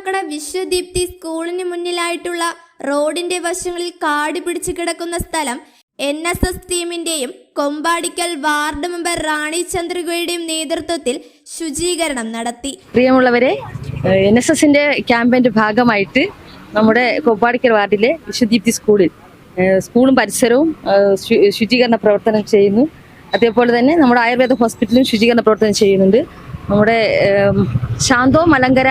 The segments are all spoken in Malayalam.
കാട്ടാക്കട വിശ്വദീപ്തി സ്കൂളിന് മുന്നിലായിട്ടുള്ള റോഡിന്റെ വശങ്ങളിൽ കാട് പിടിച്ചു കിടക്കുന്ന സ്ഥലം എൻ എസ് എസ് ടീമിന്റെയും കൊമ്പാടിക്കൽ വാർഡ് മെമ്പർ റാണി ചന്ദ്രികയുടെയും നേതൃത്വത്തിൽ ശുചീകരണം നടത്തി. പ്രിയമുള്ളവരെ എൻ എസ് എസിന്റെ ക്യാമ്പയിന്റെ ഭാഗമായിട്ട് നമ്മുടെ കൊമ്പാടിക്കൽ വാർഡിലെ വിശ്വദീപ്തി സ്കൂളിൽ സ്കൂളും പരിസരവും ശുചീകരണ പ്രവർത്തനം ചെയ്യുന്നു. അതേപോലെ തന്നെ നമ്മുടെ ആയുർവേദ ഹോസ്പിറ്റലും ശുചീകരണ പ്രവർത്തനം ചെയ്യുന്നുണ്ട്. നമ്മുടെ Santo Malankara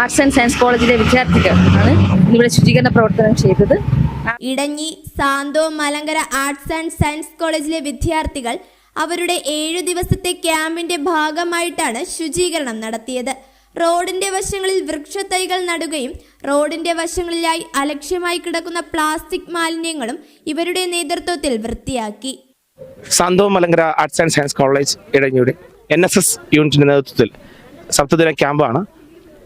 arts and science കോളേജിലെ വിദ്യാർത്ഥികൾ ആണ് ഇവിടെ ശുചീകരണ പ്രവർത്തനം ചെയ്തത്. Idanji Santo Malankara arts and science കോളേജിലെ വിദ്യാർത്ഥികൾ അവരുടെ ഏഴു ദിവസത്തെ ക്യാമ്പിന്റെ ഭാഗമായിട്ടാണ് ശുചീകരണം നടത്തിയത്. റോഡിന്റെ വശങ്ങളിൽ വൃക്ഷത്തൈകൾ നടുകയും റോഡിന്റെ വശങ്ങളിലായി അലക്ഷ്യമായി കിടക്കുന്ന പ്ലാസ്റ്റിക് മാലിന്യങ്ങളും ഇവരുടെ നേതൃത്വത്തിൽ വൃത്തിയാക്കി. Santo Malankara arts and science college ഇടഞ്ഞിയുടെ N S S യൂണിറ്റിന്റെ നേതൃത്വത്തിൽ സപ്തദിന ക്യാമ്പാണ്.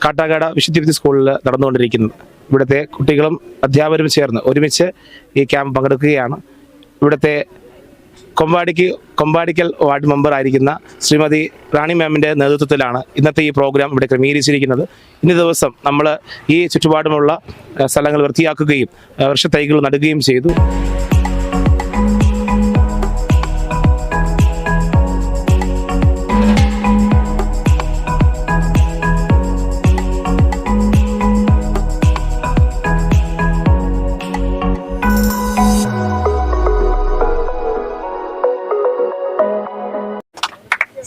കാട്ടാക്കാട് വിശുദ്ധിരുത്തി സ്കൂളിൽ നടന്നുകൊണ്ടിരിക്കുന്നത് ഇവിടുത്തെ കുട്ടികളും അധ്യാപകരും ചേർന്ന് ഒരുമിച്ച് ഈ ക്യാമ്പ് പങ്കെടുക്കുകയാണ്. ഇവിടുത്തെ കൊമ്പാടിക്ക് കൊമ്പാടിക്കൽ വാർഡ് മെമ്പർ ആയിരിക്കുന്ന ശ്രീമതി റാണി മാമിന്റെ നേതൃത്വത്തിലാണ് ഇന്നത്തെ ഈ പ്രോഗ്രാം ഇവിടെ ക്രമീകരിച്ചിരിക്കുന്നത്. ഇന്ന ദിവസം നമ്മൾ ഈ ചുറ്റുപാടുമുള്ള സ്ഥലങ്ങൾ വൃത്തിയാക്കുകയും വൃക്ഷത്തൈകൾ നടുകയും ചെയ്തു.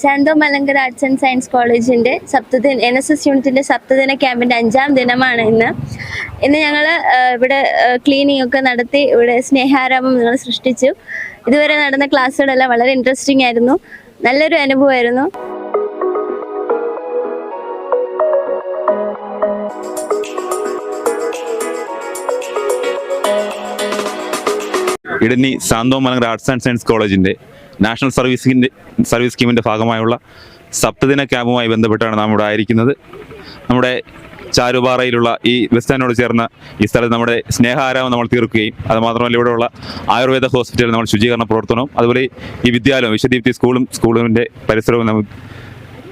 Santo Malankara arts and science കോളേജിന്റെ സപ്തദിന എൻ എസ് എസ് യൂണിറ്റിന്റെ സപ്തദിന ക്യാമ്പിന്റെ അഞ്ചാം ദിനമാണ് ഇന്ന്. ഇന്ന് ഞങ്ങൾ ഇവിടെ ക്ലീനിങ് ഒക്കെ നടത്തി ഇവിടെ സ്നേഹാരാമം നിങ്ങൾ സൃഷ്ടിച്ചു. ഇതുവരെ നടന്ന ക്ലാസ്സുകളെല്ലാം വളരെ ഇൻട്രസ്റ്റിംഗ് ആയിരുന്നു. നല്ലൊരു അനുഭവമായിരുന്നു. Idani Santo Malankara arts and science കോളേജിന്റെ നാഷണൽ സർവീസിന്റെ സർവീസ് സ്കീമിന്റെ ഭാഗമായുള്ള സപ്തദിന ക്യാമ്പുമായി ബന്ധപ്പെട്ടാണ് നാം ഇവിടെ ആയിരിക്കുന്നത്. നമ്മുടെ ചാരുപാറയിലുള്ള ഈ ബസ് സ്റ്റാൻഡിനോട് ചേർന്ന ഈ സ്ഥലത്ത് നമ്മുടെ സ്നേഹാരാമം നമ്മൾ തീർക്കുകയും അതുമാത്രമല്ല ഇവിടെയുള്ള ആയുർവേദ ഹോസ്പിറ്റലിൽ നമ്മൾ ശുചീകരണ പ്രവർത്തനവും അതുപോലെ ഈ വിദ്യാലയം വിശ്വദീപ്തി സ്കൂളും സ്കൂളിന്റെ പരിസരവും നമ്മൾ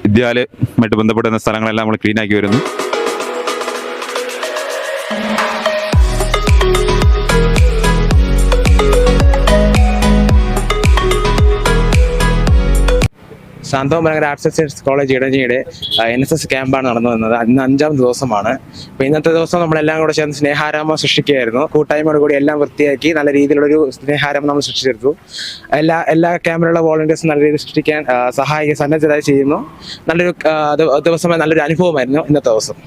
വിദ്യാലയമായിട്ട് ബന്ധപ്പെടുന്ന സ്ഥലങ്ങളെല്ലാം നമ്മൾ ക്ലീനാക്കി വരുന്നു. ശാന്തോ മലങ്കര ആർട്സ് കോളേജ് ഇടഞ്ഞിയുടെ എൻ എസ് എസ് ക്യാമ്പാണ് നടന്നു വന്നത്. ഇന്ന് അഞ്ചാം ദിവസമാണ്. അപ്പൊ ഇന്നത്തെ ദിവസം നമ്മളെല്ലാം കൂടെ ചേർന്ന് സ്നേഹാരാമം സൃഷ്ടിക്കുകയായിരുന്നു. കൂട്ടായ്മയോട് കൂടി എല്ലാം വൃത്തിയാക്കി നല്ല രീതിയിലുള്ളൊരു സ്നേഹാരാമം നമ്മൾ സൃഷ്ടിച്ചെടുത്തു. എല്ലാ എല്ലാ ക്യാമ്പിലുള്ള വോളണ്ടിയേഴ്സും നല്ല രീതിയിൽ സൃഷ്ടിക്കാൻ സഹായിക്കാൻ സന്നദ്ധരായി ചെയ്യുന്നു. നല്ലൊരു ദിവസമായി നല്ലൊരു അനുഭവമായിരുന്നു ഇന്നത്തെ ദിവസം.